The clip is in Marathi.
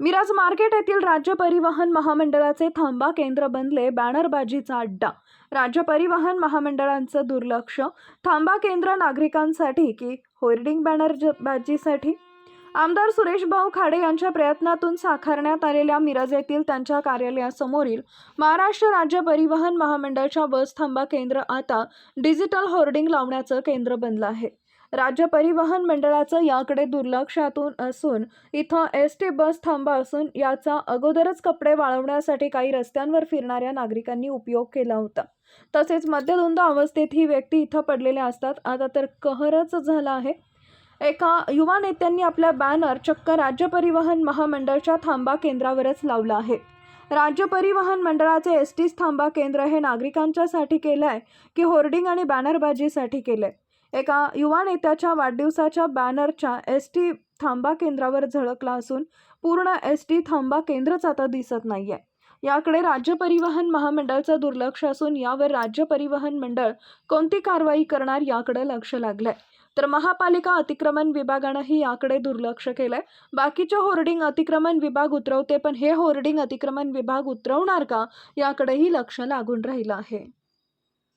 मिराज मार्केट येथील राज्य परिवहन महामंडळाचे थांबा केंद्र बनले बॅनरबाजीचा अड्डा. राज्य परिवहन महामंडळांचं दुर्लक्ष. थांबा केंद्र नागरिकांसाठी की होर्डिंग बॅनर बाजीसाठी आमदार सुरेश भाऊ खाडे यांच्या प्रयत्नातून साकारण्यात आलेल्या मिरज येथील त्यांच्या कार्यालयासमोरील महाराष्ट्र राज्य परिवहन महामंडळच्या बस थांबा केंद्र आता डिजिटल होर्डिंग लावण्याचं केंद्र बनलं आहे. राज्य परिवहन मंडळाचं याकडे दुर्लक्षातून असून इथं एस टी बस थांबा असून याचा अगोदरच कपडे वाळवण्यासाठी काही रस्त्यांवर फिरणाऱ्या नागरिकांनी उपयोग केला होता. तसेच मद्यधुंद अवस्थेत ही व्यक्ती इथं पडलेल्या असतात. आता तर कहरच झाला आहे. एका युवा नेत्यांनी आपला बॅनर चक्क राज्य परिवहन महामंडळच्या थांबा केंद्रावरच लावला आहे. राज्य परिवहन मंडळाचे एस टी थांबा केंद्र हे नागरिकांच्यासाठी केलं आहे की होर्डिंग आणि बॅनरबाजीसाठी केलं आहे एका युवा नेत्याच्या वाढदिवसाच्या बॅनरच्या एस टी थांबा केंद्रावर झळकला असून पूर्ण एस टी थांबा केंद्रच आता दिसत नाहीये. याकडे राज्य परिवहन महामंडळचं दुर्लक्ष असून यावर राज्य परिवहन मंडळ कोणती कारवाई करणार याकडे लक्ष लागलंय. तर महापालिका अतिक्रमण विभागानंही याकडे दुर्लक्ष केलंय. बाकीचे होर्डिंग अतिक्रमण विभाग उतरवते पण हे होर्डिंग अतिक्रमण विभाग उतरवणार का याकडेही लक्ष लागून राहिलं आहे.